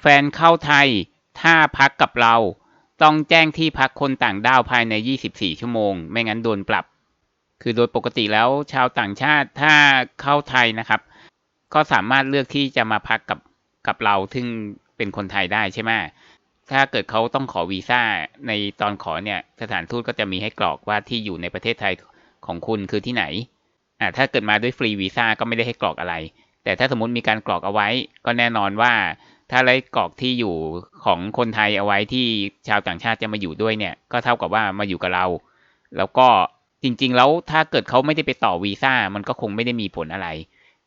แฟนเข้าไทย ถ้าพักกับเรา ต้องแจ้งที่พักคนต่างด้าวภายใน 24 ชั่วโมง ไม่งั้นโดนปรับ คือโดยปกติแล้วชาวต่างชาติถ้าเข้าไทยนะครับ ก็สามารถเลือกที่จะมาพักกับกับเราซึ่งเป็นคนไทยได้ใช่ไหมถ้าเกิดเขาต้องขอวีซ่าในตอนขอเนี่ยสถานทูตก็จะมีให้กรอกว่าที่อยู่ในประเทศไทยของคุณคือที่ไหนอ่าถ้าเกิดมาด้วยฟรีวีซ่าก็ไม่ได้ให้กรอกอะไร แต่ถ้าสมมติมีการกรอกเอาไว้ ก็แน่นอนว่า ถ้าไล่กรอกที่อยู่ของคนไทยเอาไว้ที่ชาวต่างชาติจะมาอยู่ด้วยเนี่ย ก็เท่ากับว่ามาอยู่กับเรา แล้วก็จริง ๆ แล้วถ้าเกิดเขาไม่ได้ไปต่อวีซ่ามันก็คงไม่ได้มีผลอะไร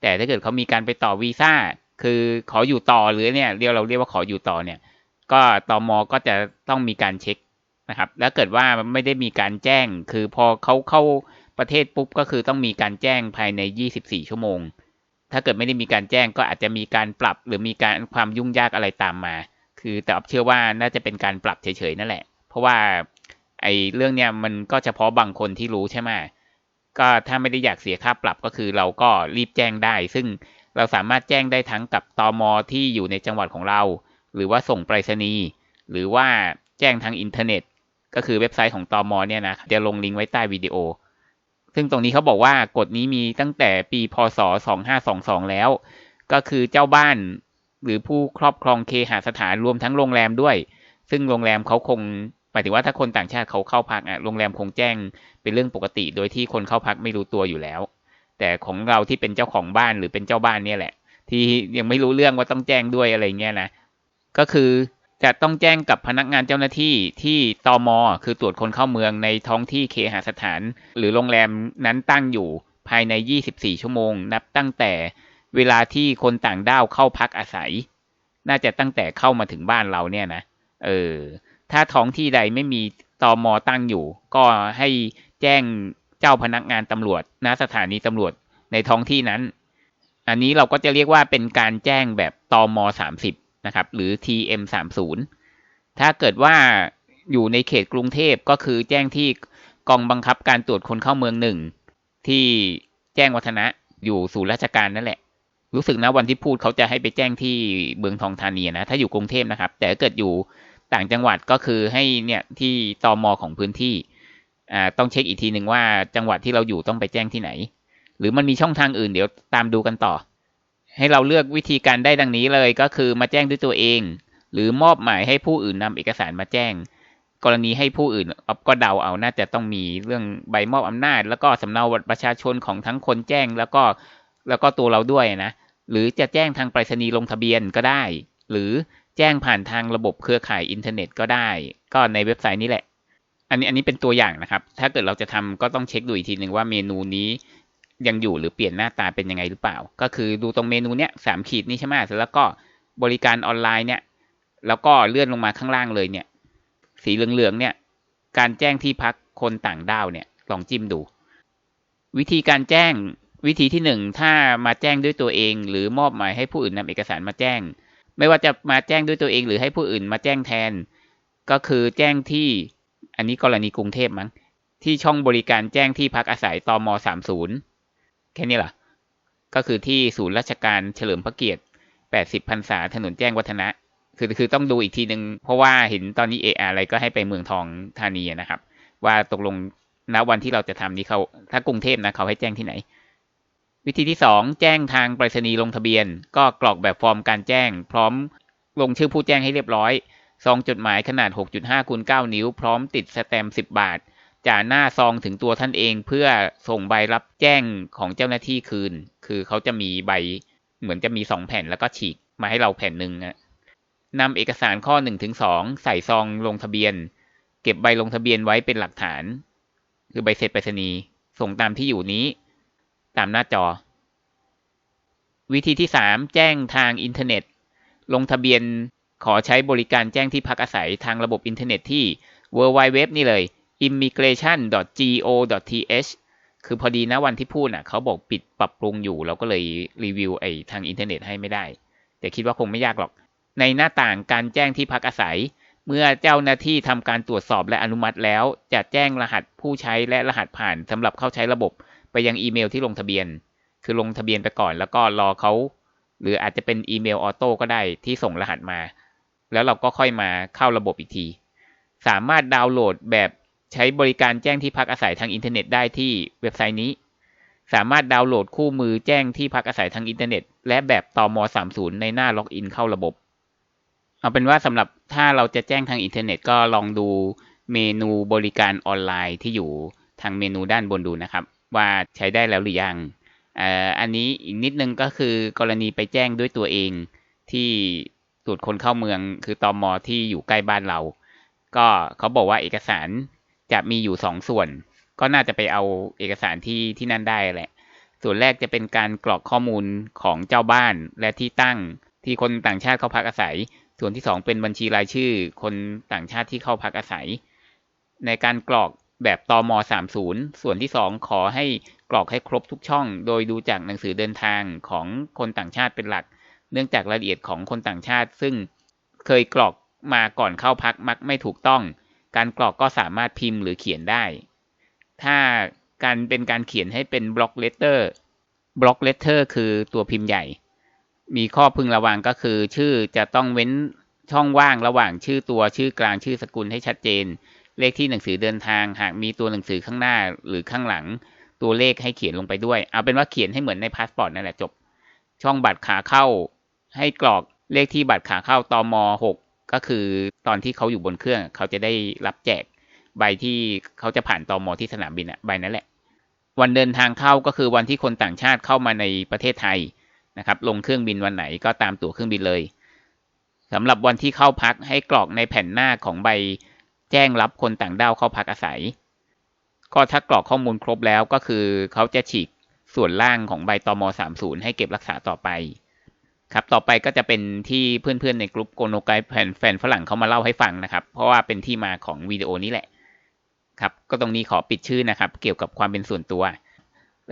แต่ถ้าเกิดเขามีการไปต่อวีซ่าคือขออยู่ต่อหรือเนี่ยเรียกเราเรียกว่าขออยู่ต่อเนี่ย ก็ตอมอก็จะต้องมีการเช็คนะครับ แล้วเกิดว่าไม่ได้มีการแจ้ง คือพอเขาเข้าประเทศปุ๊บก็คือต้องมีการแจ้งภายใน 24 ชั่วโมง ถ้าเกิดไม่ได้มีการแจ้งก็อาจจะมีการปรับหรือมีการความยุ่งยากอะไรตามมา คือแต่อเชื่อว่าน่าจะเป็นการปรับเฉยๆนั่นแหละ เพราะว่าไอ้เรื่องเนี้ยมันก็เฉพาะบางคนที่รู้ใช่ไหมก็ถ้าไม่ได้อยากเสียค่าปรับก็คือเราก็รีบแจ้งได้ ซึ่งเราสามารถแจ้งได้ทั้งกับตอมอที่อยู่ในจังหวัดของเรา หรือว่าส่งไปรษณีย์หรือว่าแจ้งทางอินเทอร์เน็ต ก็คือเว็บไซต์ของตอมอเนี่ยนะจะลงลิงก์ไว้ใต้วิดีโอ ซึ่งตรงนี้เขาบอกว่ากฎนี้มีตั้งแต่ปีพศ 2522 แล้ว ก็คือเจ้าบ้านหรือผู้ครอบครองเคหสถานรวมทั้งโรงแรมด้วย ซึ่งโรงแรมเขาคงหมายถึงว่าถ้าคนต่างชาติเขาเข้าพักอะโรงแรมคงแจ้งเป็นเรื่องปกติ โดยที่คนเข้าพักไม่รู้ตัวอยู่แล้ว แต่ของเราที่เป็นเจ้าของบ้านหรือเป็นเจ้าบ้านเนี่ยแหละ ที่ยังไม่รู้เรื่องว่าต้องแจ้งด้วยอะไรเงี้ยนะก็คือ จะต้องแจ้งกับพนักงานเจ้าหน้าที่ที่ตอมอคือตรวจคนเข้าเมืองในท้องที่เคหสถาน หรือโรงแรมนั้นตั้งอยู่ภายใน 24 ชั่วโมง นับตั้งแต่เวลาที่คนต่างด้าวเข้าพักอาศัย น่าจะตั้งแต่เข้ามาถึงบ้านเราเนี่ยนะเออถ้าท้องที่ใดไม่มีตอมอตั้งอยู่ ก็ให้แจ้งเจ้าพนักงานตำรวจณสถานีตำรวจในท้องที่นั้น อันนี้เราก็จะเรียกว่าเป็นการแจ้งแบบตอมอ30 นะครับ หรือ TM 30ถ้าเกิดว่าอยู่ในเขตกรุงเทพก็คือแจ้งที่กองบังคับการตรวจคนเข้าเมืองหนึ่งที่แจ้งวัฒนะอยู่ศูนย์ราชการนั่นแหละ รู้สึกนะวันที่พูดเขาจะให้ไปแจ้งที่เมืองทองธานีนะ ถ้าอยู่กรุงเทพนะครับ แต่เกิดอยู่ต่างจังหวัดก็คือให้เนี่ยที่ตอมอของพื้นที่อ่าต้องเช็คอีกทีหนึ่งว่าจังหวัดที่เราอยู่ต้องไปแจ้งที่ไหน หรือมันมีช่องทางอื่นเดี๋ยวตามดูกันต่อ ให้เราเลือกวิธีการได้ดังนี้เลยก็คือมาแจ้งด้วยตัวเอง หรือมอบหมายให้ผู้อื่นนำเอกสารมาแจ้ง กรณีให้ผู้อื่นอก็เดาเอาน่าจะต้องมีเรื่องใบมอบอำนาจ แล้วก็สำเนาบัตรประชาชนของทั้งคนแจ้งแล้วก็แล้วก็ตัวเราด้วยนะหรือจะแจ้งทางไปรษณีย์ลงทะเบียนก็ได้ หรือแจ้งผ่านทางระบบเครือข่ายอินเทอร์เน็ตก็ได้ ก็ในเว็บไซต์นี้แหละ อันนี้อันนี้เป็นตัวอย่างนะครับ ถ้าเกิดเราจะทำก็ต้องเช็คดูอีกทีหนึ่งว่าเมนูนี้ ยังอยู่หรือเปลี่ยนหน้าตาเป็นยังไงหรือเปล่า ก็คือดูตรงเมนูเนี้ยสามขีดนี่ใช่ไหมแล้วก็บริการออนไลน์เนี่ย แล้วก็เลื่อนลงมาข้างล่างเลยเนี่ย สีเหลืองๆเนี่ย การแจ้งที่พักคนต่างด้าวเนี่ย ลองจิ้มดู วิธีการแจ้งวิธีที่หนึ่งถ้ามาแจ้งด้วยตัวเอง หรือมอบหมายให้ผู้อื่นนำเอกสารมาแจ้ง ไม่ว่าจะมาแจ้งด้วยตัวเอง หรือให้ผู้อื่นมาแจ้งแทน ก็คือแจ้งที่อันนี้กรณีกรุงเทพมั้งที่ช่องบริการแจ้งที่พักอาศัยตมสามศูนย์ แค่นี้เหรอ ก็คือที่ศูนย์ราชการเฉลิมพระเกียรติ 80พรรษาถนนแจ้งวัฒนะ คือคือต้องดูอีกทีหนึ่งเพราะว่าเห็นตอนนี้เออะไรก็ให้ไปเมืองทองธานีนะครับ ว่าตกลงณวันที่เราจะทำนี้เขาถ้ากรุงเทพนะเขาให้แจ้งที่ไหน วิธีที่สองแจ้งทางไปรษณีย์ลงทะเบียน ก็กรอกแบบฟอร์มการแจ้ง พร้อมลงชื่อผู้แจ้งให้เรียบร้อยซองจดหมายขนาด 6.5คูณ9นิ้ว พร้อมติดสแตมป์10 บาท จ่าหน้าซองถึงตัวท่านเองเพื่อส่งใบรับแจ้งของเจ้าหน้าที่คืน คือเขาจะมีใบเหมือนจะมีสองแผ่นแล้วก็ฉีกมาให้เราแผ่นหนึ่งนะนำเอกสารข้อ1นถึงสองใส่ซองลงทะเบียน เก็บใบลงทะเบียนไว้เป็นหลักฐาน คือใบเสร็จไปรษณีย์ส่งตามที่อยู่นี้ ตามหน้าจอ วิธีที่3แจ้งทางอินเทอร์เน็ต ลงทะเบียนขอใช้บริการแจ้งที่พักอาศัยทางระบบอินเทอร์เน็ตที่ w w w นี่เลย immigration.go.th คือพอดีนะวันที่พูดน่ะเขาบอกปิดปรับปรุงอยู่ เราก็เลยรีวิวไอ้ทางอินเทอร์เน็ตให้ไม่ได้ แต่คิดว่าคงไม่ยากหรอก ในหน้าต่างการแจ้งที่พักอาศัย เมื่อเจ้าหน้าที่ทำการตรวจสอบและอนุมัติแล้ว จะแจ้งรหัสผู้ใช้และรหัสผ่านสำหรับเข้าใช้ระบบ ไปยังอีเมลที่ลงทะเบียน คือลงทะเบียนไปก่อน แล้วก็รอเขาหรืออาจจะเป็นอีเมลออโต้ก็ได้ที่ส่งรหัสมา แล้วเราก็ค่อยมาเข้าระบบอีกที สามารถดาวน์โหลดแบบ ใช้บริการแจ้งที่พักอาศัยทางอินเทอร์เน็ตได้ที่เว็บไซต์นี้ สามารถดาวน์โหลดคู่มือแจ้งที่พักอาศัยทางอินเทอร์เน็ต และแบบตอม30 ในหน้าล็อกอินเข้าระบบ เอาเป็นว่าสำหรับถ้าเราจะแจ้งทางอินเทอร์เน็ตก็ลองดูเมนูบริการออนไลน์ที่อยู่ทางเมนูด้านบนดูนะครับ ว่าใช้ได้แล้วหรือยังอันนี้อีกนิดนึงก็คือกรณีไปแจ้งด้วยตัวเองที่ตรวจคนเข้าเมืองคือตอมอที่อยู่ใกล้บ้านเรา ก็เขาบอกว่าเอกสาร จะมีอยู่สองส่วน ก็น่าจะไปเอาเอกสารที่ที่นั่นได้แหละ ส่วนแรกจะเป็นการกรอกข้อมูลของเจ้าบ้านและที่ตั้งที่คนต่างชาติเข้าพักอาศัย ส่วนที่สองเป็นบัญชีรายชื่อ คนต่างชาติที่เข้าพักอาศัย ในการกรอกแบบตอม30 ส่วนที่2ขอให้กรอกให้ครบทุกช่อง โดยดูจากหนังสือเดินทางของคนต่างชาติเป็นหลัก เนื่องจากรายละเอียดของคนต่างชาติ ซึ่งเคยกรอกมาก่อนเข้าพักมักไม่ถูกต้อง การกรอกก็สามารถพิมพ์หรือเขียนได้ ถ้าการเป็นการเขียนให้เป็นบล็อกเลตเตอร์บล็อกเลตเตอร์คือตัวพิมพ์ใหญ่ มีข้อพึงระวังก็คือ ชื่อจะต้องเว้นช่องว่างระหว่างชื่อตัวชื่อกลางชื่อสกุลให้ชัดเจน เลขที่หนังสือเดินทาง หากมีตัวหนังสือข้างหน้าหรือข้างหลัง ตัวเลขให้เขียนลงไปด้วย เอาเป็นว่าเขียนให้เหมือนในพาสปอร์ตนั่นแหละจบ ช่องบัตรขาเข้า ให้กรอกเลขที่บัตรขาเข้าตอม6 ก็คือตอนที่เขาอยู่บนเครื่อง เขาจะได้รับแจกใบที่เขาจะผ่านตอมอที่สนามบินอะใบนั้นแหละ วันเดินทางเข้าก็คือวันที่คนต่างชาติเข้ามาในประเทศไทยนะครับ ลงเครื่องบินวันไหนก็ตามตั๋วเครื่องบินเลยสำหรับวันที่เข้าพักให้กรอกในแผ่นหน้าของใบแจ้งรับคนต่างด้าวเข้าพักอาศัย ก็ถ้ากรอกข้อมูลครบแล้วก็คือเขาจะฉีกส่วนล่างของใบตอม30 ให้เก็บรักษาต่อไป ครับ ต่อไปก็จะเป็นที่เพื่อนๆในกลุ่มโกโนไกแฟนแฟนฝรั่งเขามาเล่าให้ฟังนะครับ เพราะว่าเป็นที่มาของวิดีโอนี้แหละ ครับ ก็ตรงนี้ขอปิดชื่อนะครับ เกี่ยวกับความเป็นส่วนตัว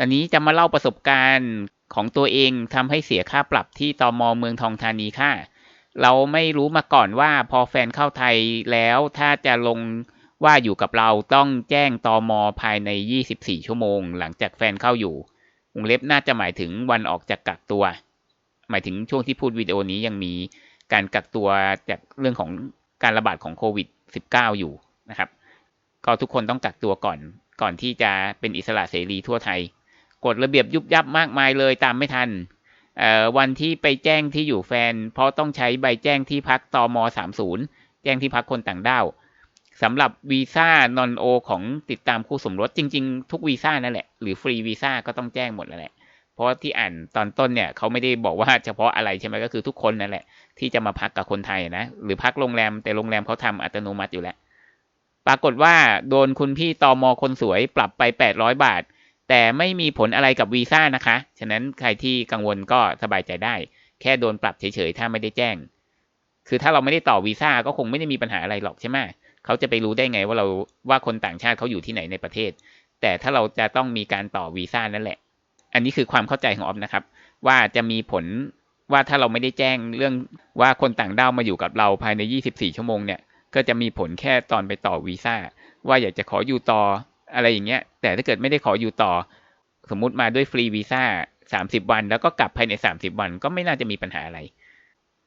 อันนี้จะมาเล่าประสบการณ์ของตัวเองทำให้เสียค่าปรับที่ตมเมืองทองธานีค่ะ เราไม่รู้มาก่อนว่าพอแฟนเข้าไทยแล้วถ้าจะลงว่าอยู่กับเราต้องแจ้งตอมอภายใน 24 ชั่วโมง หลังจากแฟนเข้าอยู่วงเล็บน่าจะหมายถึงวันออกจากกักตัว หมายถึงช่วงที่พูดวิดีโอนี้ยังมีการกักตัวจากเรื่องของการระบาดของโควิด -19 อยู่นะครับ ก็ทุกคนต้องกักตัวก่อน ก่อนที่จะเป็นอิสระเสรีทั่วไทย กฎระเบียบยุบยับมากมายเลยตามไม่ทันวันที่ไปแจ้งที่อยู่แฟน เพราะต้องใช้ใบแจ้งที่พักตอม30 แจ้งที่พักคนต่างด้าวสำหรับวีซ่านอนโอของติดตามคู่สมรสจริง ๆ ทุกวีซ่านั่นแหละ หรือฟรีวีซ่าก็ต้องแจ้งหมดแล้วแหละ ราะที่อ่านตอนต้นเนี่ยเขาไม่ได้บอกว่าเฉพาะอะไรใช่ไหมก็คือทุกคนนั่นแหละ ที่จะมาพักกับคนไทยนะ หรือพักโรงแรมแต่โรงแรมเขาทำอัตโนมัติอยู่แล้ว ปรากฏว่าโดนคุณพี่ตอมอคนสวยปรับไป 800 บาท แต่ไม่มีผลอะไรกับวีซ่านะคะ ฉะนั้นใครที่กังวลก็สบายใจได้ แค่โดนปรับเฉยๆถ้าไม่ได้แจ้ง คือถ้าเราไม่ได้ต่อวีซ่าก็คงไม่ได้มีปัญหาอะไรหรอกใช่ไหมเขาจะไปรู้ได้ไงว่าเราว่าคนต่างชาติเขาอยู่ที่ไหนในประเทศ แต่ถ้าเราจะต้องมีการต่อวีซ่านั่นแหละ อันนี้คือความเข้าใจของออฟนะครับ ว่าจะมีผลว่าถ้าเราไม่ได้แจ้งเรื่องว่าคนต่างด้าวมาอยู่กับเราภายใน 24 ชั่วโมงเนี่ยก็จะมีผลแค่ตอนไปต่อวีซ่าว่าอยากจะขออยู่ต่ออะไรอย่างเงี้ย แต่ถ้าเกิดไม่ได้ขออยู่ต่อ สมมุติมาด้วยฟรีวีซ่าสามสิบวัน แล้วก็กลับภายในสามสิบวันก็ไม่น่าจะมีปัญหาอะไร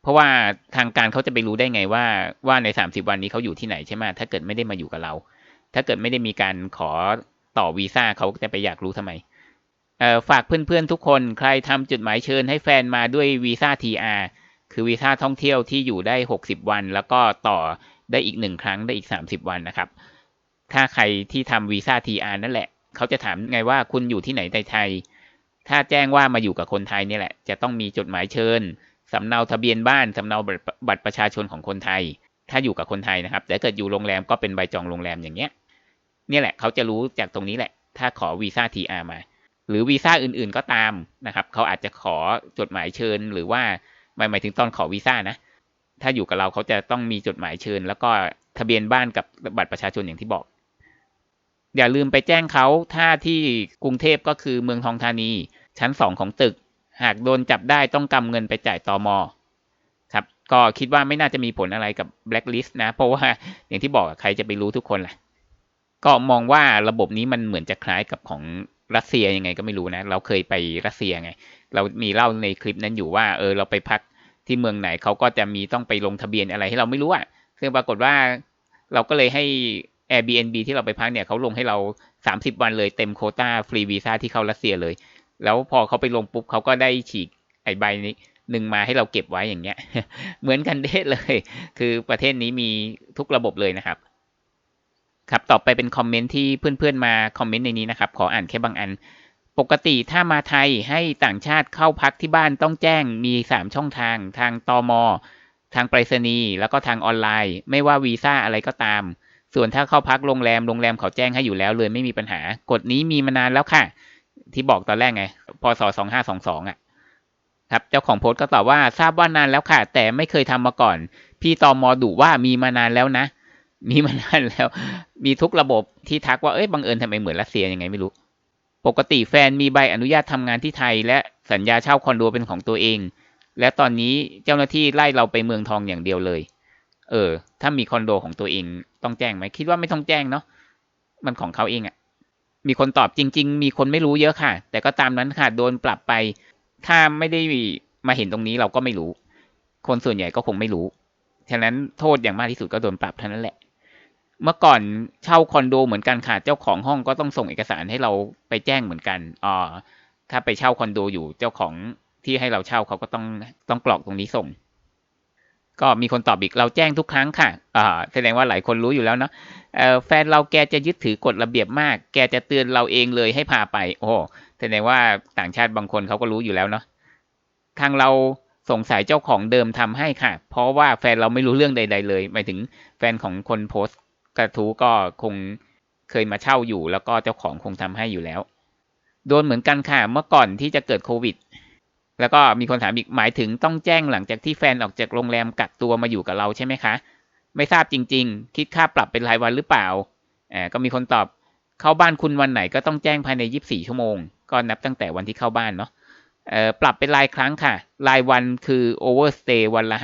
เพราะว่าทางการเขาจะไปรู้ได้ไงว่าว่าในสามสิบวันนี้เขาอยู่ที่ไหนใช่ไหมถ้าเกิดไม่ได้มาอยู่กับเรา ถ้าเกิดไม่ได้มีการขอต่อวีซ่าเขาจะไปอยากรู้ทำไม ฝากเพื่อนๆทุกคนใครทำจดหมายเชิญให้แฟนมาด้วยวีซ่า TR คือวีซ่าท่องเที่ยวที่อยู่ได้หกสิบวัน แล้วก็ต่อได้อีกหนึ่งครั้งได้อีกสามสิบวันนะครับ ถ้าใครที่ทำวีซ่าทีอาร์นั่นแหละ เขาจะถามไงว่าคุณอยู่ที่ไหนในไทย ถ้าแจ้งว่ามาอยู่กับคนไทยนี่แหละ จะต้องมีจดหมายเชิญสำเนาทะเบียนบ้านสำเนาบัตรประชาชนของคนไทย ถ้าอยู่กับคนไทยนะครับแต่เกิดอยู่โรงแรมก็เป็นใบจองโรงแรมอย่างเงี้ย เนี่ยแหละเขาจะรู้จากตรงนี้แหละ ถ้าขอวีซ่าทีอาร์มา หรือวีซ่าอื่นๆก็ตามนะครับ เขาอาจจะขอจดหมายเชิญ หรือว่าหมายหมายถึงตอนขอวีซ่านะ ถ้าอยู่กับเราเขาจะต้องมีจดหมายเชิญ แล้วก็ทะเบียนบ้านกับบัตรประชาชนอย่างที่บอก อย่าลืมไปแจ้งเขาถ้าที่กรุงเทพก็คือเมืองทองธานี ชั้นสองของตึก หากโดนจับได้ต้องกำเงินไปจ่ายตอมอครับ ก็คิดว่าไม่น่าจะมีผลอะไรกับแบล็คลิสต์นะ เพราะว่าอย่างที่บอกใครจะไปรู้ทุกคนแหละก็มองว่าระบบนี้มันเหมือนจะคล้ายกับของ รัสเซียยังไงก็ไม่รู้นะ เราเคยไปรัสเซียไง เรามีเล่าในคลิปนั้นอยู่ว่า เออเราไปพักที่เมืองไหนเขาก็จะมีต้องไปลงทะเบียนอะไรให้เราไม่รู้อะซึ่งปรากฏว่าเราก็เลยให้ Airbnb ที่เราไปพักเนี่ยเขาลงให้เรา 30 วันเลยเต็มโคต้าฟรีวีซ่าที่เข้ารัสเซียเลย แล้วพอเขาไปลงปุ๊บเขาก็ได้ฉีกไอใบนี้หนึ่งมาให้เราเก็บไว้อย่างเงี้ย เหมือนกันเด้เลย คือประเทศนี้มีทุกระบบเลยนะครับ ครับ ต่อไปเป็นคอมเมนต์ที่เพื่อนๆมาคอมเมนต์ในนี้นะครับ ขออ่านแค่บางอัน ปกติถ้ามาไทยให้ต่างชาติเข้าพักที่บ้านต้องแจ้งมี 3 ช่องทาง ทางตอมทางไปรษณีย์แล้วก็ทางออนไลน์ ไม่ว่าวีซ่าอะไรก็ตาม ส่วนถ้าเข้าพักโรงแรมโรงแรมเขาแจ้งให้อยู่แล้วเลยไม่มีปัญหากฎนี้มีมานานแล้วค่ะ ที่บอกตอนแรกไงพศสองห้าสองสองอะครับเจ้าของโพสต์ก็ตอบว่าทราบว่านานแล้วค่ะ แต่ไม่เคยทำมาก่อน พี่ตอมอดุว่ามีมานานแล้วนะ มีมานานแล้ว มีทุกระบบที่ทักว่าเอ้ยบังเอิญทำไมเหมือนรัสเซียยังไงไม่รู้ ปกติแฟนมีใบอนุญาตทำงานที่ไทย และสัญญาเช่าคอนโดเป็นของตัวเอง และตอนนี้เจ้าหน้าที่ไล่เราไปเมืองทองอย่างเดียวเลย เออ ถ้ามีคอนโดของตัวเองต้องแจ้งไหมคิดว่าไม่ต้องแจ้งเนาะมันของเขาเองอะ่ะ มีคนตอบจริง ๆ มีคนไม่รู้เยอะค่ะ แต่ก็ตามนั้นค่ะโดนปรับไป ถ้าไม่ได้มาเห็นตรงนี้เราก็ไม่รู้ คนส่วนใหญ่ก็คงไม่รู้ ฉะนั้นโทษอย่างมากที่สุดก็โดนปรับเท่านั้นแหละ เมื่อก่อนเช่าคอนโดเหมือนกันค่ะ เจ้าของห้องก็ต้องส่งเอกสารให้เราไปแจ้งเหมือนกันอ๋อถ้าไปเช่าคอนโดอยู่เจ้าของที่ให้เราเช่าเขาก็ต้องต้องกรอกตรงนี้ส่ง ก็มีคนตอบอีกเราแจ้งทุกครั้งค่ะอ่าแสดงว่าหลายคนรู้อยู่แล้วเนาะแฟนเราแกจะยึดถือกฎระเบียบมาก แกจะเตือนเราเองเลยให้พาไป โอ้แสดงว่าต่างชาติบางคนเขาก็รู้อยู่แล้วเนาะทางเราสงสัยเจ้าของเดิมทำให้ค่ะ เพราะว่าแฟนเราไม่รู้เรื่องใด ๆ เลยหมายถึงแฟนของคนโพสต์ กระทู้ก็คงเคยมาเช่าอยู่ แล้วก็เจ้าของคงทำให้อยู่แล้ว โดนเหมือนกันค่ะ เมื่อก่อนที่จะเกิดโควิด แล้วก็มีคนถามอีกหมายถึงต้องแจ้งหลังจากที่แฟนออกจากโรงแรมกักตัวมาอยู่กับเราใช่ไหมคะ ไม่ทราบจริง ๆ คิดค่าปรับเป็นรายวันหรือเปล่าอ่าก็มีคนตอบเข้าบ้านคุณวันไหนก็ต้องแจ้งภายใน 24 ชั่วโมง ก็นับตั้งแต่วันที่เข้าบ้านเนาะเออปรับเป็นรายครั้งค่ะ รายวันคือ overstay วันละ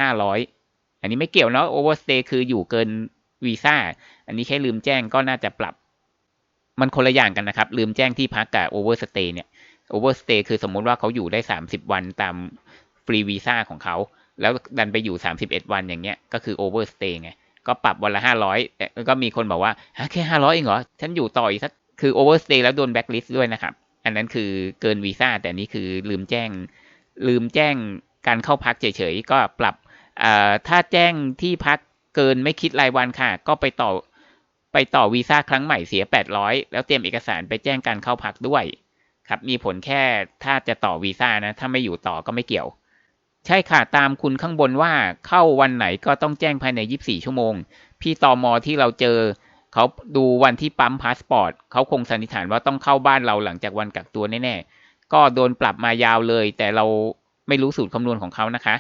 500 อันนี้ไม่เกี่ยวเนาะ overstay คืออยู่เกิน วีซ่าอันนี้แค่ลืมแจ้งก็น่าจะปรับ มันคนละอย่างกันนะครับ ลืมแจ้งที่พักกับ overstay เตย์เนี่ย overstay คือสมมุติว่าเขาอยู่ได้ 30 วันตามฟรีวีซ่าของเขา แล้วดันไปอยู่ 31 วันอย่างเงี้ยก็คือ overstay ไงก็ปรับวันละ 500 ก็มีคนบอกว่าแค่500 เองเหรอ ฉันอยู่ต่ออีกสักคือ overstay แล้วโดน blacklist ด้วยนะครับ อันนั้นคือเกินวีซ่าแต่นี่คือลืมแจ้ง ลืมแจ้งการเข้าพักเฉยๆ ก็ปรับถ้าแจ้งที่พัก เกินไม่คิดรายวันค่ะ ก็ไปต่อไปต่อวีซ่าครั้งใหม่เสีย 800 แล้วเตรียมเอกสารไปแจ้งการเข้าพักด้วย ครับ มีผลแค่ถ้าจะต่อวีซ่านะ ถ้าไม่อยู่ต่อก็ไม่เกี่ยว ใช่ค่ะ ตามคุณข้างบนว่าเข้าวันไหนก็ต้องแจ้งภายใน 24 ชั่วโมง พี่ตอมอที่เราเจอ เขาดูวันที่ปั๊มพาสปอร์ตเขาคงสันนิษฐานว่าต้องเข้าบ้านเราหลังจากวันกักตัวแน่ๆ ก็โดนปรับมายาวเลย แต่เราไม่รู้สูตรคำนวณของเขานะคะ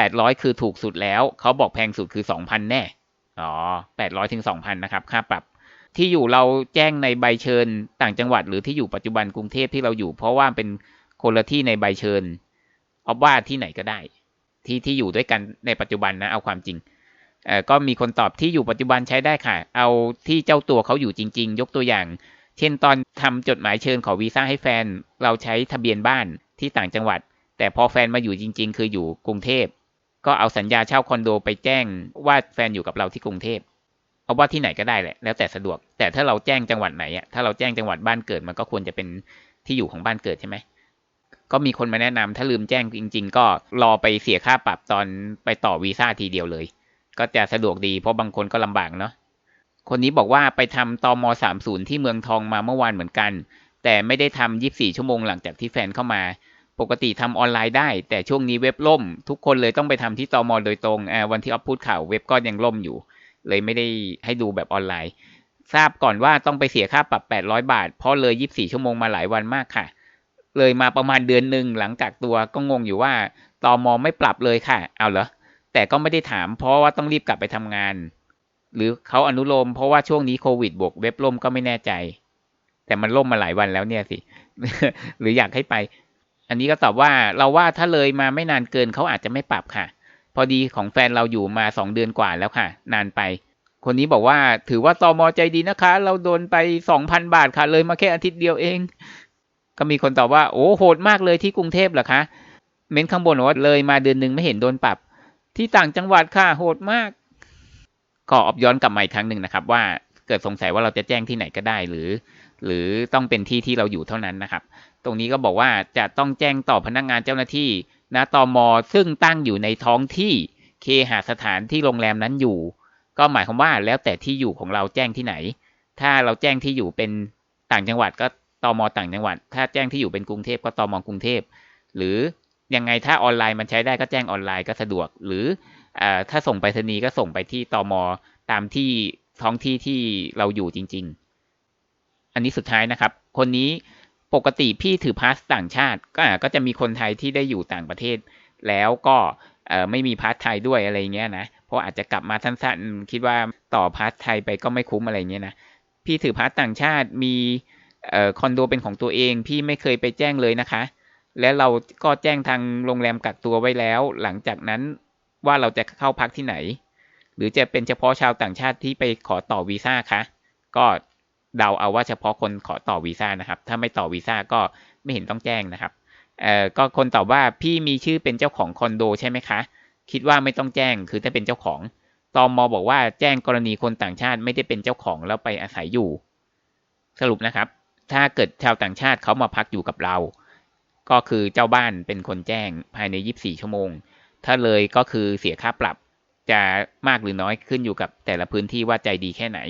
800คือถูกสุดแล้ว เขาบอกแพงสุดคือ2,000แน่ อ๋อ800ถึง2,000นนะครับ ค่าปรับ ที่อยู่เราแจ้งในใบเชิญต่างจังหวัด หรือที่อยู่ปัจจุบันกรุงเทพที่เราอยู่ เพราะว่าเป็นคนละที่ในใบเชิญเอาว่าที่ไหนก็ได้ ที่ที่อยู่ด้วยกันในปัจจุบันนะ เอาความจริงเอ่อก็มีคนตอบที่อยู่ปัจจุบันใช้ได้ค่ะ เอาที่เจ้าตัวเขาอยู่จริง ๆ ยกตัวอย่าง เช่นตอนทำจดหมายเชิญขอวีซ่าให้แฟน เราใช้ทะเบียนบ้านที่ต่างจังหวัด แต่พอแฟนมาอยู่จริง ๆ คืออยู่กรุงเทพ ก็เอาสัญญาเช่าคอนโดไปแจ้งว่าแฟนอยู่กับเราที่กรุงเทพเอาว่าที่ไหนก็ได้แหละ แล้วแต่สะดวก แต่ถ้าเราแจ้งจังหวัดไหนอะถ้าเราแจ้งจังหวัดบ้านเกิดมันก็ควรจะเป็นที่อยู่ของบ้านเกิดใช่ไหมก็มีคนมาแนะนำถ้าลืมแจ้งจริง ๆ ก็รอไปเสียค่าปรับตอนไปต่อวีซ่าทีเดียวเลย ก็จะสะดวกดีเพราะบางคนก็ลำบากเนาะคนนี้บอกว่าไปทำตอม30 ที่เมืองทองมาเมื่อวานเหมือนกัน แต่ไม่ได้ทำ24 ชั่วโมงหลังจากที่แฟนเข้ามา ปกติทำออนไลน์ได้ แต่ช่วงนี้เว็บล่ม ทุกคนเลยต้องไปทำที่ตอมอโดยตรงวันที่ออฟพูดข่าวเว็บก็ยังล่มอยู่ เลยไม่ได้ให้ดูแบบออนไลน์ ทราบก่อนว่าต้องไปเสียค่าปรับ 800 บาท เพราะเลย 24 ชั่วโมงมาหลายวันมากค่ะ เลยมาประมาณเดือนหนึ่งหลังกักตัวก็งงอยู่ว่าตอมอไม่ปรับเลยค่ะ เอาเหรอ แต่ก็ไม่ได้ถาม เพราะว่าต้องรีบกลับไปทำงาน หรือเขาอนุโลมเพราะว่าช่วงนี้โควิดบวกเว็บล่มก็ไม่แน่ใจ แต่มันล่มมาหลายวันแล้วเนี่ยสิ หรืออยากให้ไป อันนี้ก็ตอบว่าเราว่าถ้าเลยมาไม่นานเกินเขาอาจจะไม่ปรับค่ะ พอดีของแฟนเราอยู่มาสองเดือนกว่าแล้วค่ะ นานไป คนนี้บอกว่าถือว่าตอมอใจดีนะคะ เราโดนไปสองพันบาทค่ะ เลยมาแค่อาทิตย์เดียวเอง ก็มีคนตอบว่าโอ้โหดมากเลยที่กรุงเทพเหรอคะ เม้นข้างบนบอกว่าเลยมาเดือนหนึ่งไม่เห็นโดนปรับ ที่ต่างจังหวัดค่ะโหดมาก ก็ออบย้อนกลับมาอีกครั้งหนึ่งนะครับ ว่าเกิดสงสัยว่าเราจะแจ้งที่ไหนก็ได้หรือ หรือต้องเป็นที่ที่เราอยู่เท่านั้นนะครับ ตรงนี้ก็บอกว่าจะต้องแจ้งต่อพนักงานเจ้าหน้าที่ณตมซึ่งตั้งอยู่ในท้องที่เคหสถานที่โรงแรมนั้นอยู่ ก็หมายความว่าแล้วแต่ที่อยู่ของเราแจ้งที่ไหน ถ้าเราแจ้งที่อยู่เป็นต่างจังหวัดก็ตอมอต่างจังหวัด ถ้าแจ้งที่อยู่เป็นกรุงเทพก็ตอมอกรุงเทพ หรือยังไงถ้าออนไลน์มันใช้ได้ก็แจ้งออนไลน์ก็สะดวก หรืออถ้าส่งไปรษณีย์ก็ส่งไปที่ตอมอตามที่ท้องที่ที่เราอยู่จริง ๆ อันนี้สุดท้ายนะครับ คนนี้ปกติพี่ถือพาสต่างชาติ ก็ก็จะมีคนไทยที่ได้อยู่ต่างประเทศ แล้วก็ไม่มีพาสไทยด้วยอะไรเงี้ยนะเพราะอาจจะกลับมาสั้นๆคิดว่าต่อพาสไทยไปก็ไม่คุ้มอะไรเงี้ยนะพี่ถือพาสต่างชาติมีคอนโดเป็นของตัวเอง พี่ไม่เคยไปแจ้งเลยนะคะ และเราก็แจ้งทางโรงแรมกักตัวไว้แล้ว หลังจากนั้นว่าเราจะเข้าพักที่ไหน หรือจะเป็นเฉพาะชาวต่างชาติที่ไปขอต่อวีซ่าคะก็ เดาเอาว่าเฉพาะคนขอต่อวีซ่านะครับ ถ้าไม่ต่อวีซ่าก็ไม่เห็นต้องแจ้งนะครับเอ่อก็คนตอบว่าพี่มีชื่อเป็นเจ้าของคอนโดใช่ไหมคะ คิดว่าไม่ต้องแจ้งคือถ้าเป็นเจ้าของตอมอบอกว่าแจ้งกรณีคนต่างชาติไม่ได้เป็นเจ้าของแล้วไปอาศัยอยู่ สรุปนะครับ ถ้าเกิดชาวต่างชาติเขามาพักอยู่กับเรา ก็คือเจ้าบ้านเป็นคนแจ้งภายใน 24 ชั่วโมง ถ้าเลยก็คือเสียค่าปรับจะมากหรือน้อยขึ้นอยู่กับแต่ละพื้นที่ว่าใจดีแค่ไหน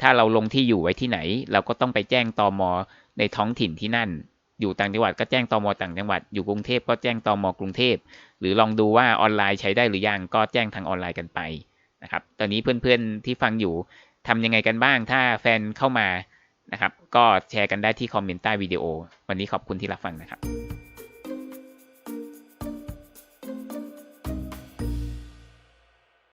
ถ้าเราลงที่อยู่ไว้ที่ไหน เราก็ต้องไปแจ้งตอมอในท้องถิ่นที่นั่น อยู่ต่างจังหวัดก็แจ้งตอมอต่างจังหวัด อยู่กรุงเทพก็แจ้งตอมอกรุงเทพ หรือลองดูว่าออนไลน์ใช้ได้หรือยังก็แจ้งทางออนไลน์กันไปนะครับ ตอนนี้เพื่อนๆที่ฟังอยู่ทำยังไงกันบ้าง ถ้าแฟนเข้ามานะครับ ก็แชร์กันได้ที่คอมเมนต์ใต้วิดีโอ วันนี้ขอบคุณที่รับฟังนะครับ